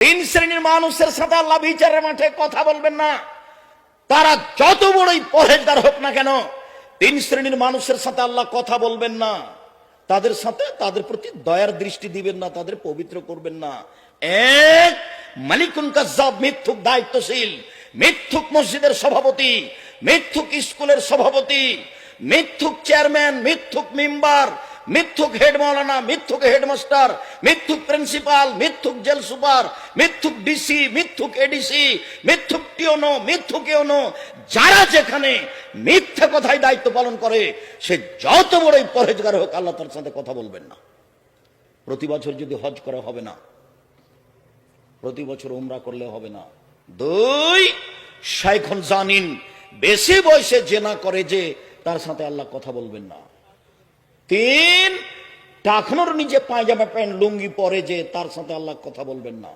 তিন শ্রেণির মানুষের সাথে আল্লাহ বিচারের মাঠে কথা বলবেন না। তারা যত বড়ই পরেজদার হোক না কেন, তিন শ্রেণির মানুষের সাথে আল্লাহ কথা বলবেন না। তাদের সাথে তাদের প্রতি দয়ার দৃষ্টি দিবেন না, তাদের পবিত্র করবেন না। এক, মালিকুন কাজ্জাব মিথ্যুক দায়িত্বশীল, মিথ্যুক মসজিদের সভাপতি, মিথ্যুক স্কুলের সভাপতি, মিথ্যুক চেয়ারম্যান, মিথ্যুক মেম্বার মিথ্যুক হেড মৌলানা মিথ্যুক হেডমাস্টার, মিথ্যুক প্রিন্সিপাল, মিথ্যুক জেল সুপার, মিথ্যুক ডিসি, মিথ্যুক এডিসি, মিথ্যুক টিওনো, মিথ্যুক ইওনো, যারা যেখানে মিথ্যে কথায় দায়িত্ব পালন করে, সে যত বড়ই পরেজগার হোক, আল্লাহ তার সাথে কথা বলবেন না। প্রতি বছর যদি হজ করা হবে না, প্রতি বছর উমরা করলে হবে না। দুই, শাইখন জানিন, বেশি বয়সে জেনা করে যে, তার সাথে আল্লাহ কথা বলবেন না। তিন টাকনোর নিচে পায়জামা প্যান্ট লুঙ্গি পরে যে তার সাথে আল্লাহ কথা বলবেন না।